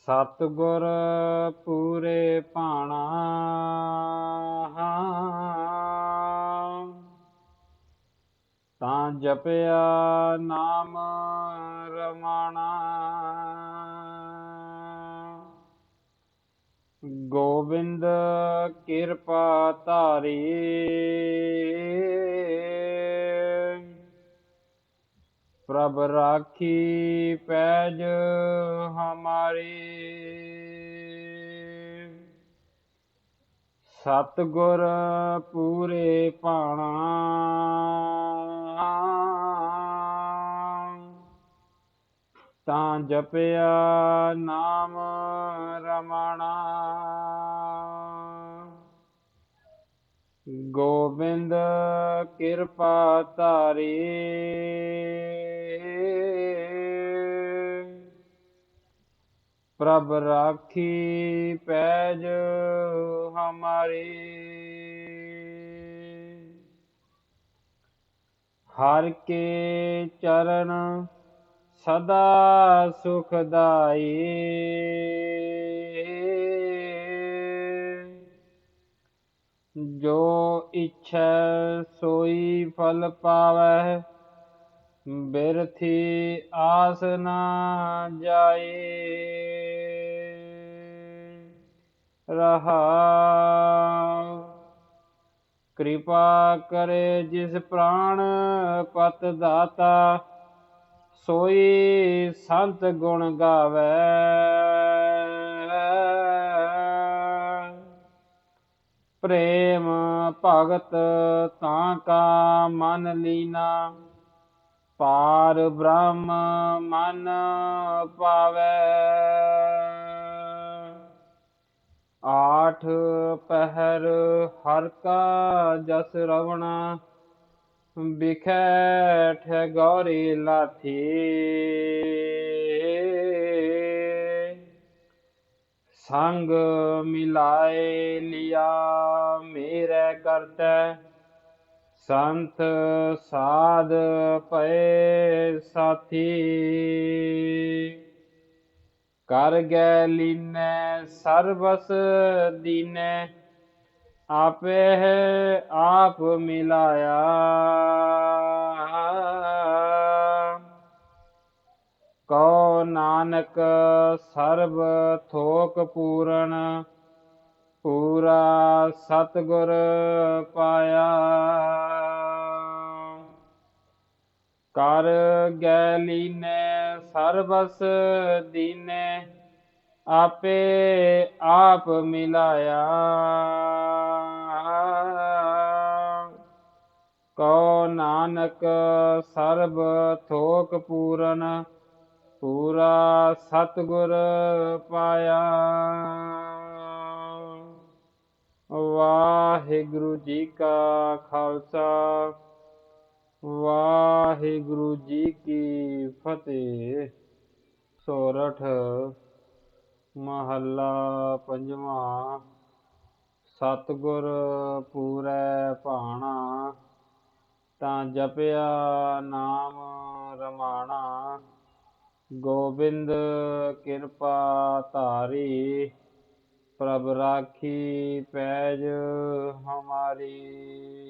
ਸਤਿਗੁਰ ਪੂਰੇ ਭਾਣਾ ਤਾਂ ਜਪਿਆ ਨਾਮ ਰਮਾਣਾ। ਗੋਬਿੰਦ ਕਿਰਪਾ ਧਾਰੀ। ਪ੍ਰਭ ਰਾਖੀ ਪੈਜ ਹਮਾਰੀ। ਸਤਿਗੁਰ ਪੂਰੇ ਭਾਣਾ। ਤਾਂ ਜਪਿਆ ਨਾਮ ਰਮਣਾ। ਗੋਬਿੰਦ ਕਿਰਪਾ ਧਾਰੀ। ਪ੍ਰਭ ਰਾਖੀ ਪੈਜ ਹਮਾਰੀ। ਹਰ ਕੇ ਚਰਨ ਸਦਾ ਸੁਖਦਾਈ ਜੋ ਇਛੈ ਸੋਈ ਫਲ ਪਾਵੈ ਬਿਰਥੀ ਆਸ ਨਾ ਜਾਏ। ਰਹਾ ਕਿਰਪਾ ਕਰੇ ਜਿਸ ਪ੍ਰਾਣ ਪਤ ਦਾਤਾ, ਸੋਈ ਸੰਤ ਗੁਣ ਗਾਵੇ। ਪ੍ਰੇਮ ਭਗਤ ਤਾਂ ਕਾ ਮਨ ਲੀਨਾ। ਪਾਰ ਬ੍ਰਹਮ ਮਨ ਪਾਵੇ। ਆਠ ਪਹਿਰ ਹਰ ਕਾ ਜਸ ਰਵਣਾ ਬਿਖੈ ਠਗੌਰੀ ਲਾਥੀ ਸੰਗ ਮਿਲਾਏ ਲਿਆ, ਮੇਰੇ ਕਰਤੈ ਸੰਤ ਸਾਧ ਪਏ ਸਾਥੀ। ਕਰ ਗੈ ਲੀਨੈ, ਸਰਬਸ ਦੀਨੈ, ਆਪੇ ਆਪ ਮਿਲਾਇਆ। ਕਉ ਨਾਨਕ ਸਰਬ ਥੋਕ ਪੂਰਨ ਪੂਰਾ ਸਤਗੁਰ ਪਾਇਆ। ਕਰ ਗੈ ਲੀਨੈ ਸਰਬਸ ਦੀਨੈ, ਆਪੇ ਆਪ ਮਿਲਾਇਆ। ਕਉ ਨਾਨਕ ਸਰਬ ਥੋਕ ਪੂਰਨ, ਪੂਰਾ ਸਤਗੁਰ ਪਾਇਆ। ਵਾਹਿਗੁਰੂ ਜੀ ਕਾ ਖਾਲਸਾ, ਵਾਹਿਗੁਰੂ ਜੀ ਕੀ ਫਤਿਹ। ਸੋਰਠ ਮਹੱਲਾ ਪੰਜਵਾਂ, ਸਤਿਗੁਰ ਪੂਰੈ ਭਾਣਾ, ਤਾਂ ਜਪਿਆ ਨਾਮ ਰਮਾਣਾ। ਗੋਬਿੰਦ ਕਿਰਪਾ ਧਾਰੀ ਪ੍ਰਭ ਰਾਖੀ ਪੈਜ ਹਮਾਰੀ।